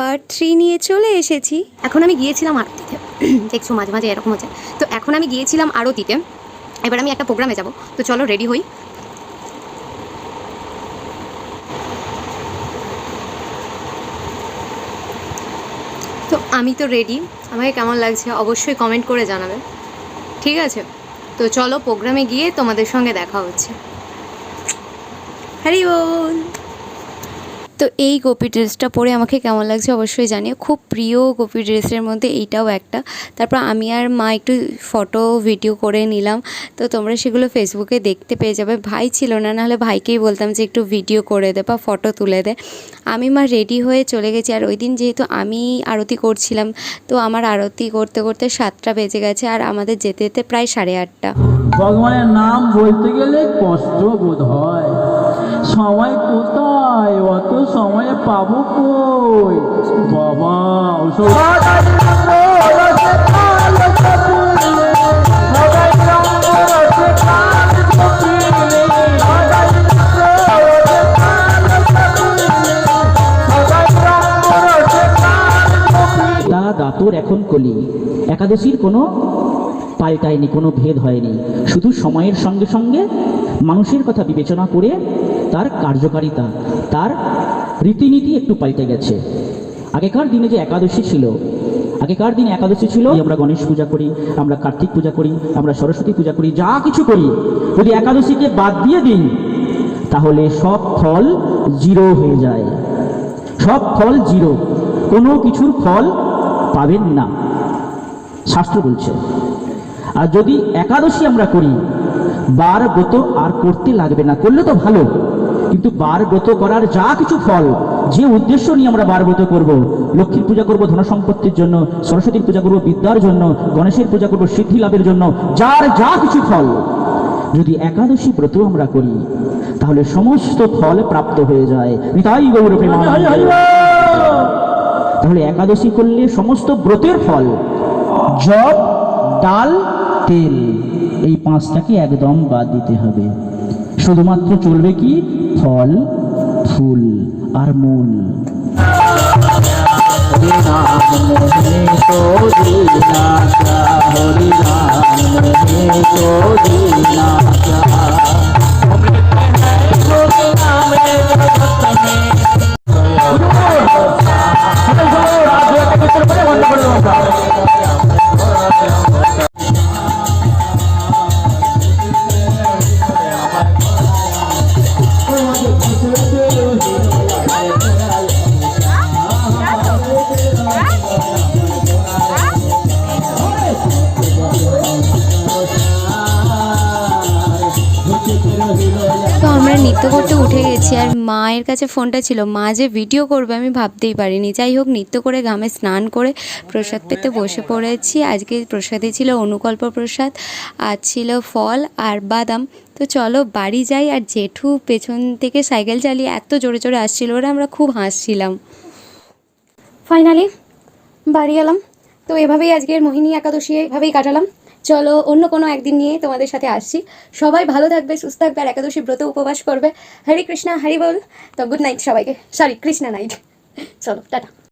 Part three নিয়ে চলে এসেছি। এখন আমি গিয়েছিলাম আরতিতে। দেখছ, মাঝে মাঝে এরকম হচ্ছে। তো এখন আমি গিয়েছিলাম আরতিতে। এবার আমি একটা প্রোগ্রামে যাব। তো চলো রেডি হই? তো আমি তো রেডি আমাকে কেমন লাগছে অবশ্যই কমেন্ট করে জানাবে। ঠিক আছে? তো চলো প্রোগ্রামে গিয়ে তোমাদের সঙ্গে দেখা হচ্ছে। হ্যারি বল! তো এই গোপী ড্রেসটা পরে আমাকে কেমন লাগছে অবশ্যই জানিও। খুব প্রিয় গোপী ড্রেসের মধ্যে এইটাও একটা। তারপর আমি আর মা একটু ফটো, ভিডিও করে নিলাম। তো তোমরা সেগুলো ফেসবুকে দেখতে পেয়ে যাবে। ভাই ছিল না, নাহলে ভাইকেই বলতাম যে একটু ভিডিও করে দে বা ফটো তুলে দে। আমি মা রেডি হয়ে চলে গেছি। আর ওই দিন যেহেতু আমি আরতি করছিলাম, তো আমার আরতি করতে করতে সাতটা বেজে গেছে আর আমাদের যেতে যেতে প্রায় সাড়ে আটটা। ভগবানের নাম বলতে গেলে কষ্ট বোধ হয়। সময় কোথায় অত সময় পাবো কই? বাবা, ওসব দাঁতর এখন কলি। একাদশীর কোনো পাল্টায়নি, কোনো ভেদ হয়নি। শুধু সময়ের সঙ্গে সঙ্গে মানুষের কথা বিবেচনা করে তার কার্যকারিতা। তার রীতিনীতি একটু পাল্টে গেছে। আগেকার দিনে যে একাদশী ছিল, আগেকার দিনে একাদশী ছিল, আমরা গণেশ পূজা করি, আমরা কার্তিক পূজা করি, আমরা সরস্বতী পূজা করি, যা কিছু করি, যদি একাদশীকে বাদ দিয়ে দিন, তাহলে সব ফল জিরো হয়ে যায়। সব ফল জিরো, কোনো কিছুর ফল পাবেন না। শাস্ত্র বলছে, আর যদি একাদশী আমরা করি বার ব্রত আর করতে লাগবে না, করলে তো ভালো। কিন্তু বার ব্রত করার যা কিছু ফল যে উদ্দেশ্য নিয়ে আমরা বার ব্রত করব লক্ষ্মীর পূজা করব ধন সম্পত্তির জন্য সরস্বতীর পূজা করব বিদ্যার জন্য গণেশের পূজা করব সিদ্ধি লাভের জন্য যার যা কিছু ফল। যদি একাদশী ব্রত আমরা করি তাহলে সমস্ত ফল প্রাপ্ত হয়ে যায়। তাই গৌর প্রেমানন্দে। তাহলে একাদশী করলে সমস্ত ব্রতের ফল জব ডাল তেল এই পাঁচটাকে একদম বাদ দিতে হবে। শুধুমাত্র চলবে কি? ফল ফুল আর মূল। তো নৃত্য করতে উঠে গেছি আর মায়ের কাছে ফোনটা ছিল, মা যে ভিডিও করবে আমি ভাবতেই পারিনি। যাই হোক, নৃত্য করে ঘামে স্নান করে প্রসাদ পেতে বসে পড়েছি। আজকে প্রসাদে ছিল অনুকল্প প্রসাদ, আর ছিল ফল আর বাদাম। তো চলো বাড়ি যাই আর জেঠু পেছন থেকে সাইকেল চালিয়ে এত জোরে জোরে আসছিল ওরা আমরা খুব হাসছিলাম। ফাইনালি বাড়ি এলাম। তো এভাবেই আজকের মোহিনী একাদশী এভাবেই কাটালাম। চলো অন্য কোনো একদিন নিয়ে তোমাদের সাথে আসছি। সবাই ভালো থাকবে, সুস্থ থাকবে, আর একাদশী ব্রত উপবাস করবে। হরি কৃষ্ণা, হরি বল। তো গুড নাইট সবাইকে। সরি কৃষ্ণা নাইট চলো, টাটা।